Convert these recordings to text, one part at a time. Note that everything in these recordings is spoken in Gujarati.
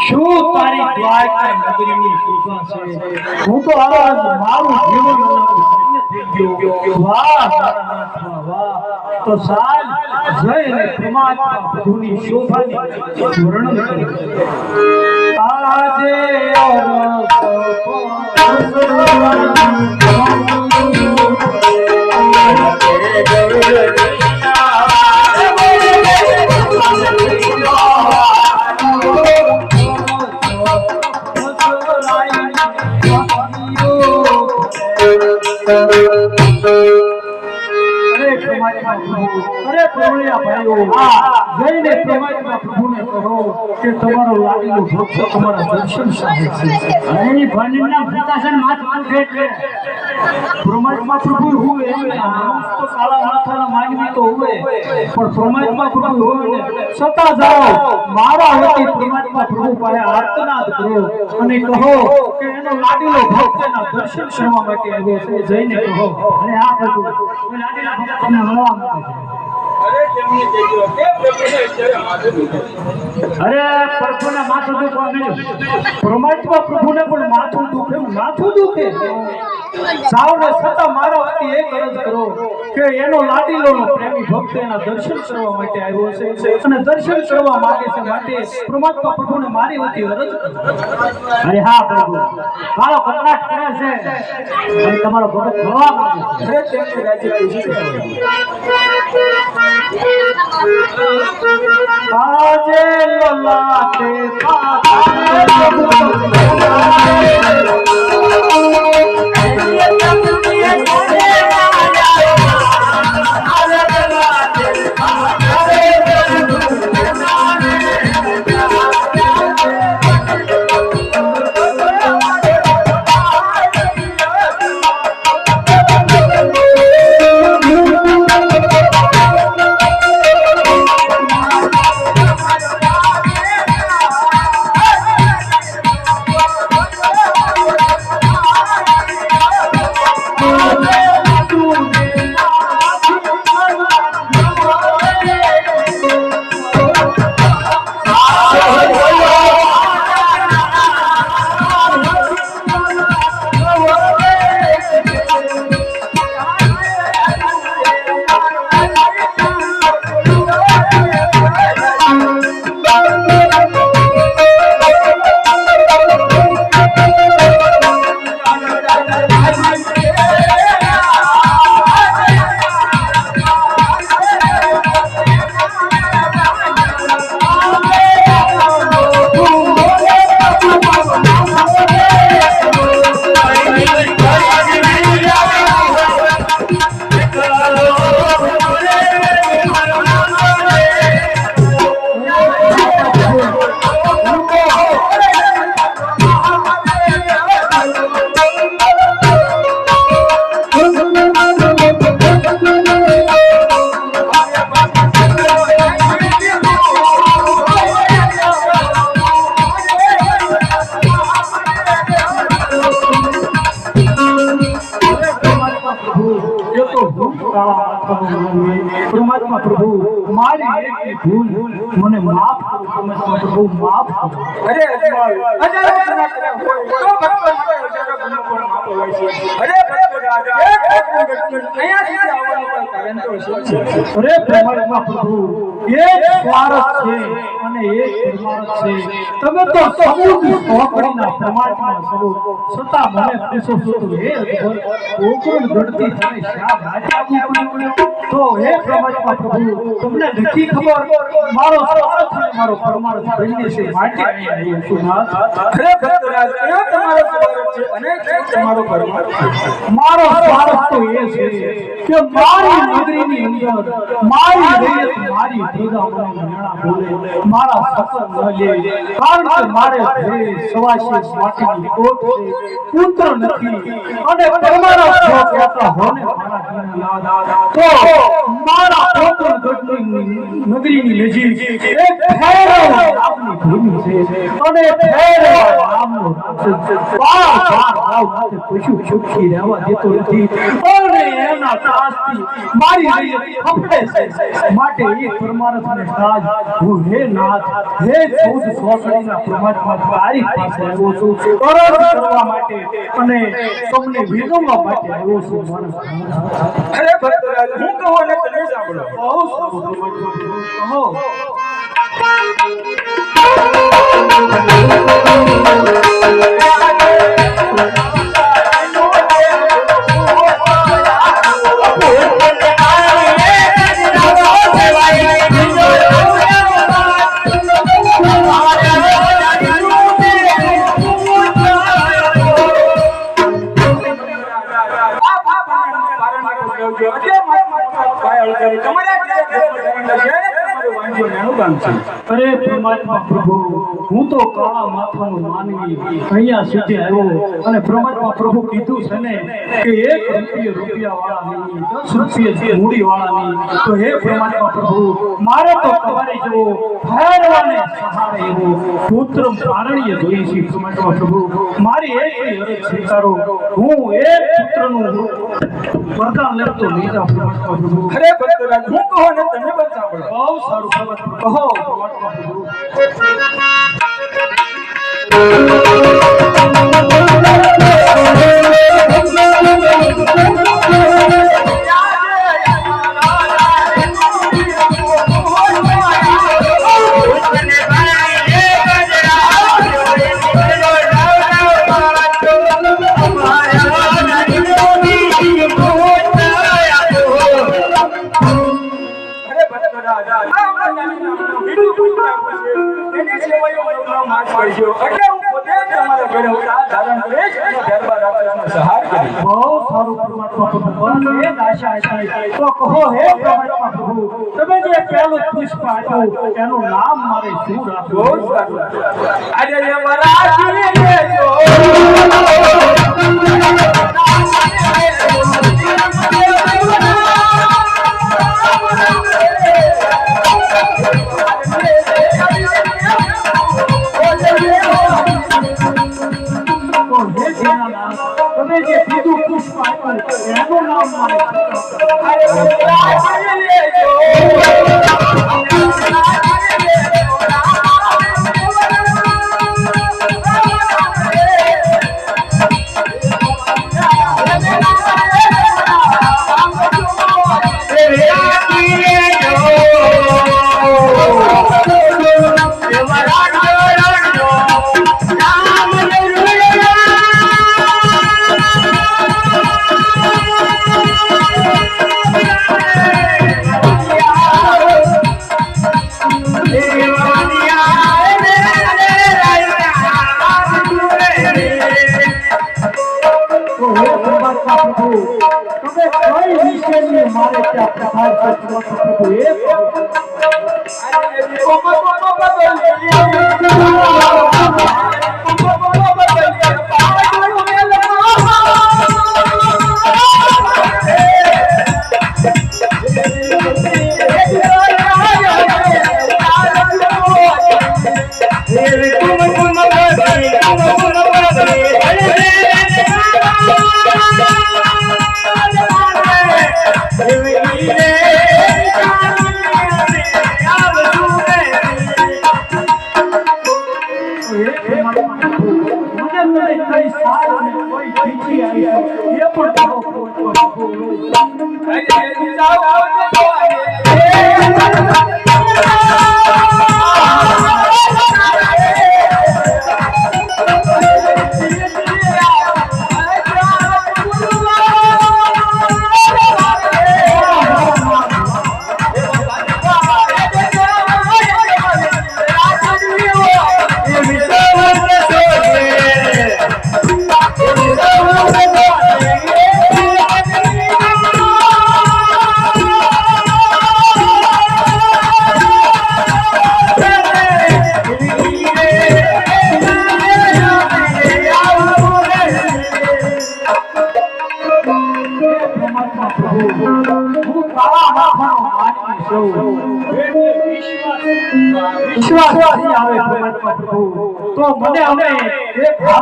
શું તારી દ્વારકા નગરીની કૃપા છે? હું તો આરામ મારું જીવન થઈ ગયો વાહ તો સાલ જઈને પરમાત્મા પ્રભુની શોભાની વર્ણન આજે અરે જઈને પ્રમાત્મા પ્રભુને કહો કે તમારો લાડીનો ભક્ત તમારા દર્શન સાહેબ છે. એની ભણના ભૂતાસન માથ માથે છે પરમાત્મા પ્રભુ હોય તો કાળા માથાના માનવી તો હોય, પણ પરમાત્મા પ્રભુ હોય ને છતાં જાઓ. મારા વતી પરમાત્મા પ્રભુ પાસે આર્તનાદ કરો અને કહો કે એનો લાડીનો ભક્ત એના દર્શન કરવા માટે આવ્યો છે. જઈને કહો. અને આ પ્રભુ લાડીના લાડેલા ભક્ત તમને મળવા માટે. અરે પ્રભુના માથું દુખવા મળ્યું પરમાત્મા પ્રભુને પણ માથું દુખે માથું દુખે? સાવને છતાં મારા વતી એક અરજ કરો કે એનો લાડીલોનો પ્રેમી ભક્ત એના દર્શન કરવા માટે આવ્યો છે અને દર્શન કરવા માંગે છે માટે પરમાત્મા પ્રભુને મારી વતી અરજ કરો. અરે હા પ્રભુ. મારો કકડાટ કરે છે. અને તમારો ભગત મળવા માંગે છે. અરે તેમને રાજી ખુશી તો પરમાત્મા પ્રભુ મારી ભૂલ મને માફ કરો પરમાત્મા પ્રભુ માફ કરો અરે. અરે પરમાત્મા પ્રભુ એક સ્વાર્થ છે અને એક પરમાર્થ છે તમે તો પરમાત્મા છો છતાં મને પૂછો છો તો હે અકબર ઓકરણ થાય શા માટે આવવું પડ્યું? તો હે પરમાત્મા પ્રભુ તમને નથી ખબર મારો સ્વાર્થ મારો પરમાર્થ બંને છે માટે આવ્યો છું નાથ. અરે ભક્તરાજ, એ તમારો સ્વાર્થ છે અને એ તમારો પરમાર્થ છે? મારો સ્વાર્થ તો એ છે કે મારી નગરીની અંદર મારી રૈયત મારી પ્રજા મને બોલે મારા સપન લે કારણ કે મારે ઘરે સવાશી માટીની કોટ છે પુત્ર નથી અને તમારા જો આપણા હોને મારા ઘરના લાડ તો મારા પોતન ગઢની નગરીની નજીક એક ભૈરવ નામની ભૂમિ છે અને ભૈરવ નામનો બાર બાર પશુ સુખી રહેવા દેતો નથી એના ત્રાસથી મારી છે. માટે એ પરમાર્થને તાજ હું હે નાથ, હે ચૌદ સોસડીના પરમાત્મા તારી પાસે આવ્યો છું. અરજ કરવા માટે અને સૌને વિનવવા માટે આવ્યો છું, માણસ. અરે ભક્તરાજ હું કહું અને તમે સાંભળો. બહુ સારું કહો. આ વાંજો છે. અરે પરમાત્મા પ્રભુ હું તો કાળા માથાનો માનવી અહીંયા સુધી આવ્યો અને પરમાત્મા પ્રભુ કીધું છે ને કે એક રૂપિયા રૂપિયા વાળા નહીં દસ રૂપિયા મૂડી વાળા નહીં તો હે પરમાત્મા પ્રભુ મારે તો તમારે જેવો ફેરવાને સહારે એવો પુત્ર મારણીય જોઈ છે પરમાત્મા પ્રભુ. મારી એક અરજ સ્વીકારો હું એક પુત્રનું વરદાન લેતો નહીં જાઉં પરમાત્મા પ્રભુ. અરે ભક્તરાજ હું કહો ને તમે પણ સાંભળો. બહુ સારું પરમાત્મા ધારણ અને ગરબા રાક્ષસનો સંહાર કરીશ બહુ સારું પરમાત્મા પ્રભુ જ આશા છે. તો કહો હે પરમાત્મા પ્રભુ તમે જે પહેલું પુષ્પ આપ્યું એનું નામ મારે શું રાખવું આજે યમરાજ લેજો તો શું રાખવું? પ્રભુ તમે કઈ વિશેની મારે ત્યાં પ્રભાવ છે પરમાત્મા પ્રભુ ખીચી આવી છે એ પણ કહો પરમાત્મા પ્રભુ Yeah.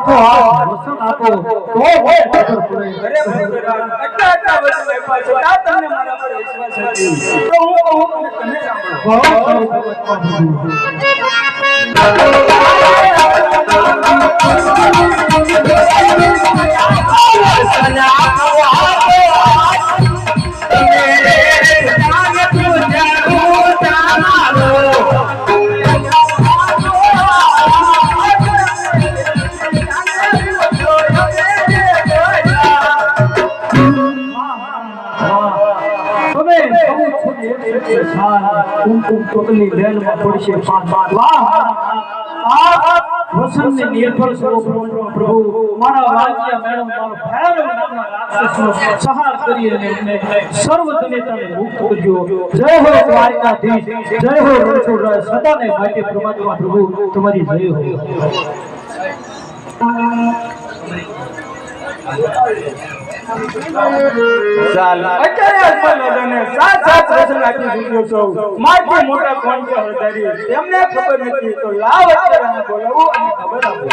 એક હાથો આપો. તો મને ખબર પડે અરે ભગવાન, આટલા આટલા વર્ષ આપ્યા છો, આ તમને મારા પર વિશ્વાસ નથી. તો હું કહું તમે સાંભળો. બહુ સારું કુમકુમ લેનમાં પડશે પાંચ વાહ આ વસંતને નિર્ભર સ્વરૂપ પ્રભુ મારા રાજ્ય મેળવ મારો ભૈરવ નામના રાક્ષસનો સહાર કરી અને એમને સર્વ દુનિયાને મુક્ત કરજો. જય હો દ્વારકાધીશ, જય હો રણછોડરાય, સદાને માટે પ્રમાત્મા પ્રભુ, તમારી જય હો. ચાલ. અત્યારે આજમાં સાત સાત વચન આપી ચૂક્યો છું. મારથી મોટા કોણ છે હળદારી? તેમને ખબર નથી તો લાવ અત્યારે બોલાવું અને ખબર આપું.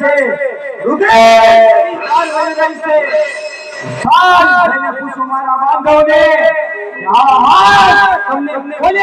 પાટા रुके लाल રુધિરની से વહી રહી છે. हमारा જઈને પૂછું મારા બાંધવને. આ હાથ તમને કોને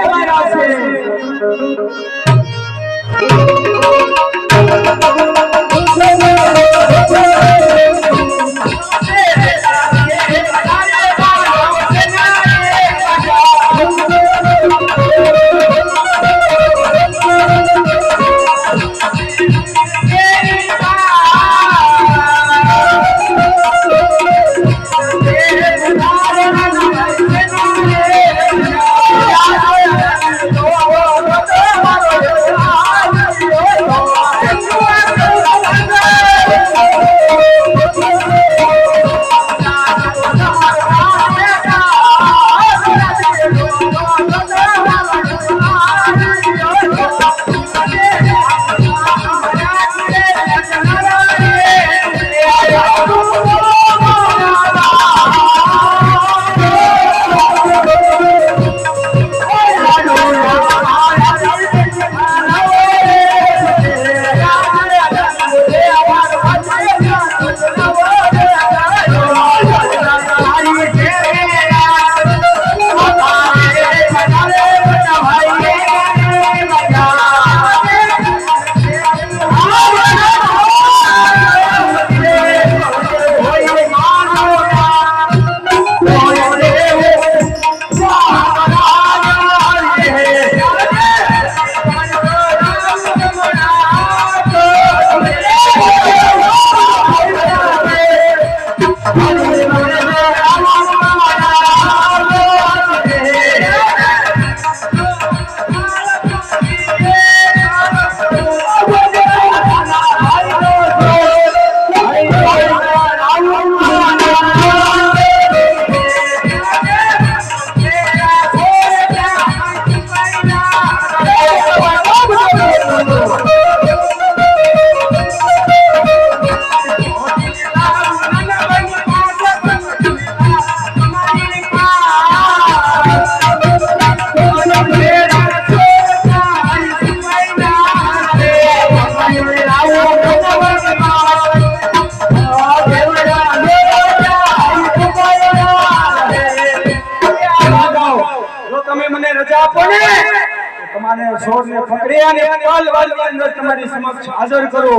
સોરને પકડી અને પલ વાલની અંદર તમારી સમક્ષ હાજર કરો.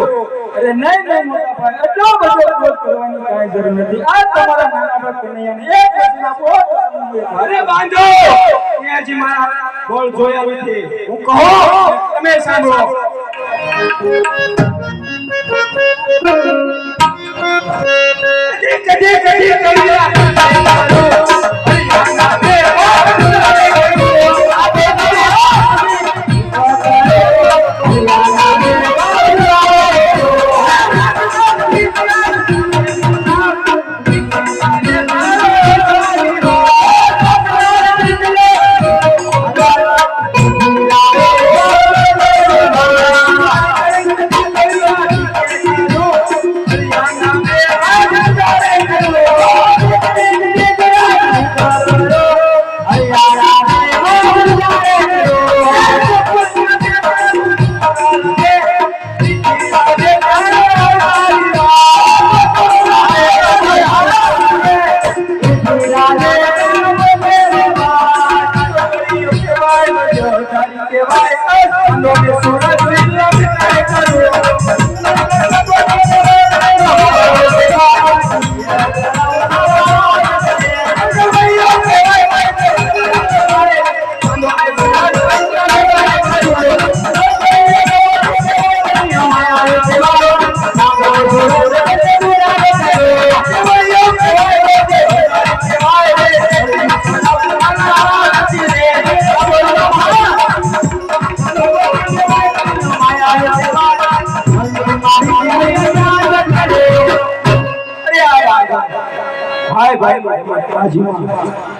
અરે નહીં નહીં, મોટા ભાઈ, એટલો બધો ક્રોધ કરવાની કાંઈ જરૂર નથી. આ તમારા નાના ભાઈ કનૈયાને એક વચન આપો. અરે બાંધો! ત્યાં મારા બોલ જોયા નથી હું કહો, તમે સાંભળો. કદી કદી કદી ભાઈ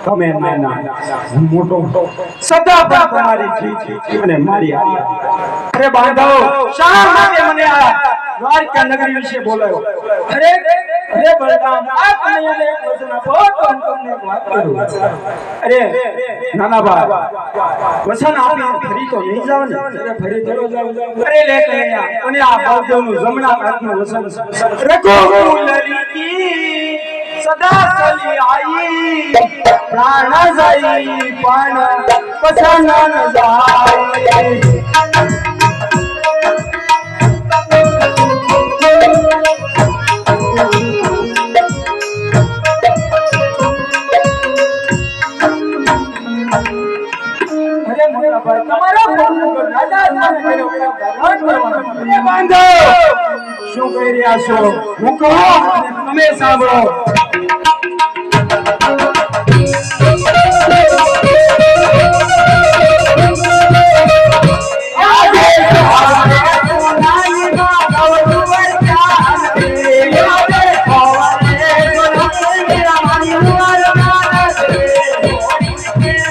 તમે નાના હું મોટો. સદા પણ તમારી જી અને મારી અરે બાંધવ શા માટે મને આ દ્વારકા નગરી વિશે બોલાયો? અરે અરે બલરામ આ એક વચન આપો તો હું તમને વાત કરું. અરે નાના બા વચન આપી ફરી તો નહીં જાવ ને? અરે ફરી ચલો જાવ. અરે લે કનૈયા અને આ બળદેવનું જમણા હાથનું વચન. રઘુકુલ રીતિ સદા ચલી આઈ પ્રાણ જાય પણ પસંદ જાય શું કહી રહ્યા છો હું કહું તમે સાંભળો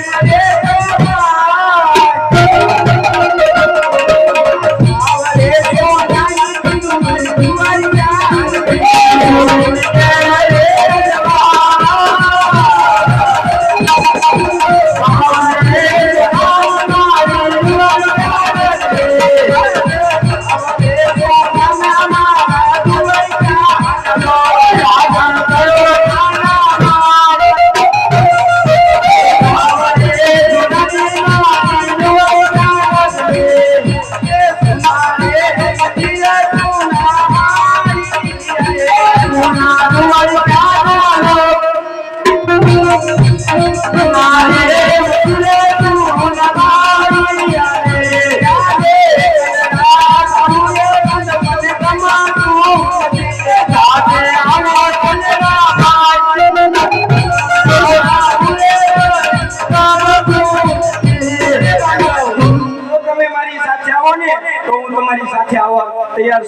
જો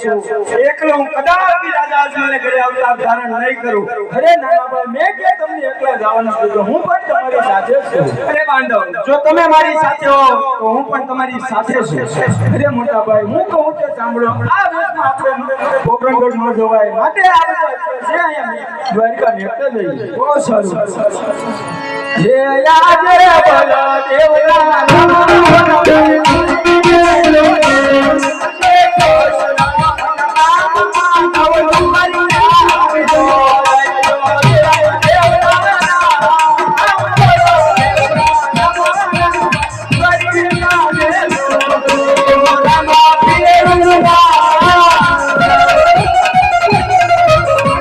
છું. એકલો હું કદાચ રાજા અજમાને ઘરે આવતા ધારણ નહીં કરું. અરે નાના મેં કે તમને એકલા જવાનું કીધું. હું પણ તમારી સાથે છું. અરે બાંધવ જો તમે મારી સાથે હો તો હું પણ તમારી સાથે છું. અરે મોટા ભાઈ હું કહું સાંભળો આ વેશમાં આપણે પોકરણગઢ ન જોવાય. માટે આ છે અહીંયા દ્વારકા નેતા જઈએ. બહુ સારું. હે આજે ભલા દેવના નામ Thank you.